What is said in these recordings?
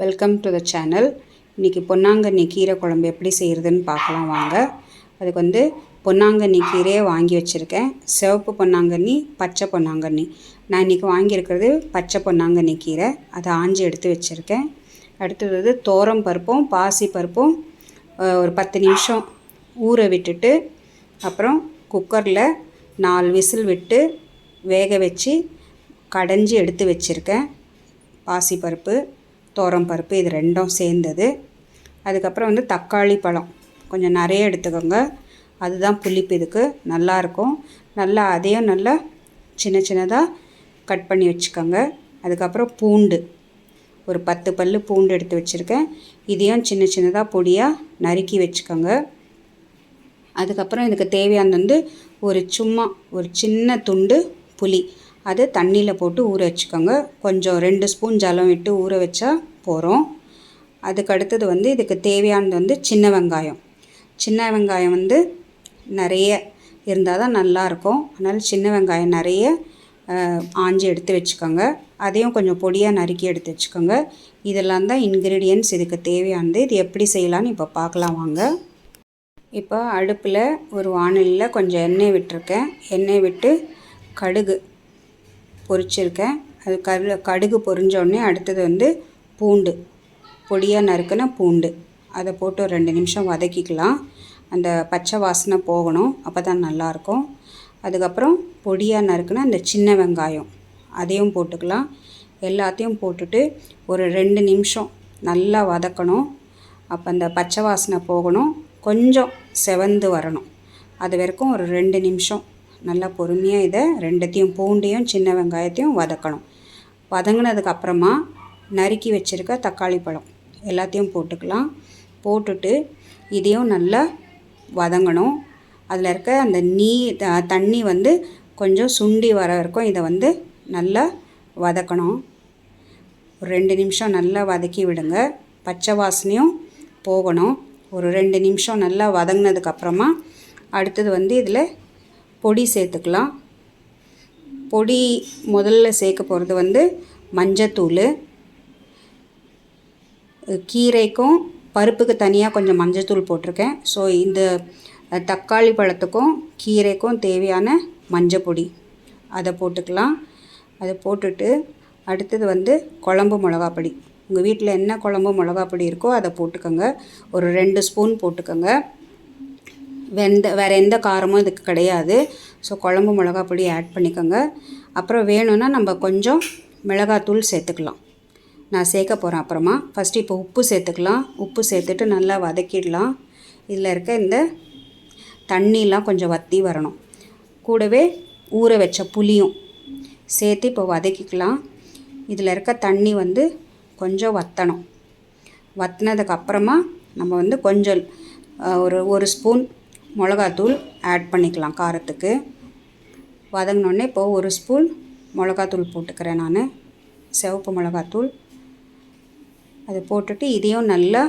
Welcome to the channel இன்றைக்கி பொன்னாங்கண்ணி கீரை குழம்பு எப்படி செய்கிறதுன்னு பார்க்கலாம் வாங்க. அதுக்கு வந்து பொன்னாங்கண்ணி கீரையை வாங்கி வச்சுருக்கேன். சிவப்பு பொன்னாங்கண்ணி பச்சை பொன்னாங்கண்ணி. நான் இன்றைக்கி வாங்கியிருக்கிறது பச்சை பொன்னாங்கண்ணி கீரை. அதை ஆஞ்சி எடுத்து வச்சுருக்கேன். அடுத்தது வந்து தோரம் பருப்பும் பாசி பருப்பும் ஒரு பத்து நிமிஷம் ஊற விட்டுட்டு அப்புறம் குக்கரில் நாலு விசில் விட்டு வேக வச்சு கடைஞ்சி எடுத்து வச்சுருக்கேன். பாசிப்பருப்பு பருப்பு இது ரெண்டும் சேர்ந்தது. அதுக்கப்புறம் வந்து தக்காளி பழம். கொஞ்சம் நிறைய எடுத்துக்கோங்க. அதுதான் புளிப்பு இதுக்கு. நல்லாயிருக்கும் நல்லா அதையும் நல்லா சின்ன சின்னதாக கட் பண்ணி வச்சுக்கோங்க. அதுக்கப்புறம் பூண்டு. ஒரு பத்து பல்லு பூண்டு எடுத்து வச்சுருக்கேன். இதையும் சின்ன சின்னதாக பொடியாக நறுக்கி வச்சுக்கோங்க. அதுக்கப்புறம் இதுக்கு தேவையானது வந்து ஒரு சும்மா ஒரு சின்ன துண்டு புளி. அது தண்ணியில் போட்டு ஊற வச்சுக்கோங்க. கொஞ்சம் ரெண்டு ஸ்பூன் ஜலம் விட்டு ஊற வச்சா போகிறோம் அதுக்கு அடுத்தது வந்து இதுக்கு தேவையானது வந்து சின்ன வெங்காயம். சின்ன வெங்காயம் வந்து நிறைய இருந்தால் தான் நல்லாயிருக்கும் அதனால் சின்ன வெங்காயம் நிறைய ஆஞ்சி எடுத்து வச்சுக்கோங்க. அதையும் கொஞ்சம் பொடியாக நறுக்கி எடுத்து வச்சுக்கோங்க. இதெல்லாம் தான் இன்க்ரீடியன்ட்ஸ் இதுக்கு தேவையானது. இது எப்படி செய்யலான்னு இப்போ பார்க்கலாம் வாங்க. இப்போ அடுப்பில் ஒரு வானலியில் கொஞ்சம் எண்ணெய் விட்டுருக்கேன். எண்ணெய் விட்டு கடுகு பொரிச்சிருக்கேன். அது கரு கடுகு பொரிஞ்சோடனே அடுத்தது வந்து பூண்டு. பொடியாக நறுக்கின பூண்டு. அதை போட்டு ஒரு ரெண்டு நிமிஷம் வதக்கிக்கலாம். அந்த பச்சை வாசனை போகணும். அப்போ தான் நல்லாயிருக்கும். அதுக்கப்புறம் பொடியாக நறுக்கின அந்த சின்ன வெங்காயம். அதையும் போட்டுக்கலாம். எல்லாத்தையும் போட்டுட்டு ஒரு ரெண்டு நிமிஷம் நல்லா வதக்கணும். அப்போ அந்த பச்சை வாசனை போகணும். கொஞ்சம் செவந்து வரணும். அது வரைக்கும் ஒரு ரெண்டு நிமிஷம் நல்லா பொறுமையாக இதை ரெண்டுத்தையும் பூண்டையும் சின்ன வெங்காயத்தையும் வதக்கணும். வதங்கினதுக்கப்புறமா நறுக்கி வச்சுருக்க தக்காளி பழம் எல்லாத்தையும் போட்டுக்கலாம். போட்டுட்டு இதையும் நல்லா வதங்கணும். அதில் இருக்க அந்த நீ த- தண்ணி வந்து கொஞ்சம் சுண்டி வர வரைக்கும் இதை வந்து நல்லா வதக்கணும். ஒரு ரெண்டு நிமிஷம் நல்லா வதக்கி விடுங்க. பச்சை வாசனையும் போகணும். ஒரு ரெண்டு நிமிஷம் நல்லா வதங்கினதுக்கப்புறமா அடுத்தது வந்து இதில் பொடி சேர்த்துக்கலாம். பொடி முதல்ல சேர்க்க போகிறது வந்து மஞ்சத்தூள். கீரைக்கும் பருப்புக்கு தனியாக கொஞ்சம் மஞ்சத்தூள் போட்டிருக்கேன். ஸோ இந்த தக்காளி பழத்துக்கும் கீரைக்கும் தேவையான மஞ்சப்பொடி. அதை போட்டுக்கலாம். அதை போட்டுட்டு அடுத்தது வந்து குழம்பு மிளகாப்பொடி. உங்கள் வீட்டில் என்ன குழம்பு மிளகாப்பொடி இருக்கோ அதை போட்டுக்கோங்க. ஒரு ரெண்டு ஸ்பூன் போட்டுக்கோங்க. வெந்த வேறு எந்த காரமும் இதுக்கு கிடையாது. ஸோ குழம்பு மிளகாப்பொடி ஆட் பண்ணிக்கோங்க. அப்புறம் வேணும்னா நம்ம கொஞ்சம் மிளகாத்தூள் சேர்த்துக்கலாம். நான் சேர்க்க போகிறேன் அப்புறமா. ஃபஸ்ட்டு இப்போ உப்பு சேர்த்துக்கலாம். உப்பு சேர்த்துட்டு நல்லா வதக்கிடலாம். இதில் இருக்க இந்த தண்ணிலாம் கொஞ்சம் வற்றி வரணும். கூடவே ஊற வச்ச புளியும் சேர்த்து இப்போ வதக்கிக்கலாம். இதில் இருக்க தண்ணி வந்து கொஞ்சம் வற்றணும் வற்றினதுக்கப்புறமா நம்ம வந்து கொஞ்சம் ஒரு ஒரு ஸ்பூன் மிளகாத்தூள் ஆட் பண்ணிக்கலாம் காரத்துக்கு. வதங்கினோடனே இப்போது ஒரு ஸ்பூன் மிளகாத்தூள் போட்டுக்கிறேன் நான். சிவப்பு மிளகாத்தூள். அதை போட்டுட்டு இதையும் நல்லா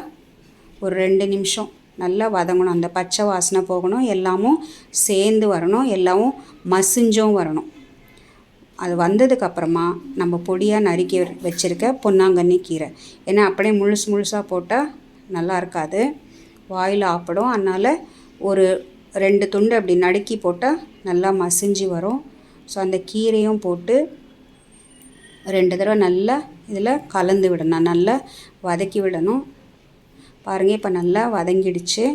ஒரு ரெண்டு நிமிஷம் நல்லா வதங்கணும். அந்த பச்சை வாசனை போகணும். எல்லாமும் சேர்ந்து வரணும். எல்லாமும் மசிஞ்சும் வரணும். அது வந்ததுக்கப்புறமா நம்ம பொடியாக நறுக்கி வச்சுருக்க பொன்னாங்கண்ணி கீரை. ஏன்னா அப்படியே முழுசு முழுசாக போட்டால் நல்லா இருக்காது. வாயில் ஆப்பிடும். அதனால் ஒரு ரெண்டு துண்டு அப்படி நடுக்கி போட்டால் நல்லா மசிஞ்சு வரும். ஸோ அந்த கீரையும் போட்டு ரெண்டு தடவை நல்லா இதில் கலந்து விடணும். நல்லா வதக்கி விடணும். பாருங்கள் இப்போ நல்லா வதங்கிடுச்சு.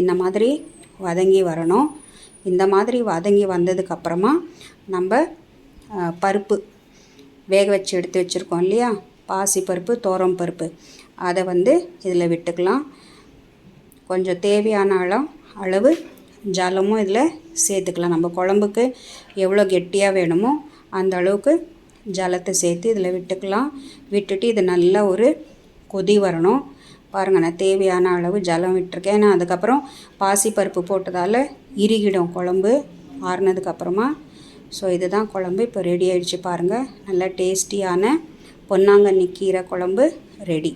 இந்த மாதிரி வதங்கி வரணும். இந்த மாதிரி வதங்கி வந்ததுக்கப்புறமா நம்ம பருப்பு வேக வச்சு எடுத்து வச்சுருக்கோம் இல்லையா? பாசி பருப்பு தோரம் பருப்பு. அதை வந்து இதில் விட்டுக்கலாம். கொஞ்சம் தேவையான அளவு அளவு ஜலமும் இதில் சேர்த்துக்கலாம். நம்ம குழம்புக்கு எவ்வளோ கெட்டியாக வேணுமோ அந்த அளவுக்கு ஜலத்தை சேர்த்து இதில் விட்டுக்கலாம். விட்டுட்டு இது நல்லா ஒரு கொதி வரணும். பாருங்கள் நான் தேவையான அளவு ஜலம் விட்டுருக்கேன். ஏன்னா அதுக்கப்புறம் பாசிப்பருப்பு போட்டதால் இறுகிடும் குழம்பு ஆறுனதுக்கப்புறமா ஸோ இதுதான் குழம்பு. இப்போ ரெடி ஆகிடுச்சு பாருங்கள் நல்லா டேஸ்டியான பொன்னாங்கண்ணி கீரை குழம்பு ரெடி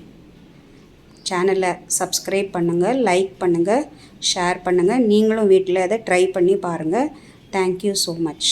சேனலை சப்ஸ்கிரைப் பண்ணுங்கள் லைக் பண்ணுங்கள் ஷேர் பண்ணுங்கள் நீங்களும் வீட்டில் அதை ட்ரை பண்ணி பாருங்கள் தேங்க்யூ ஸோ மச்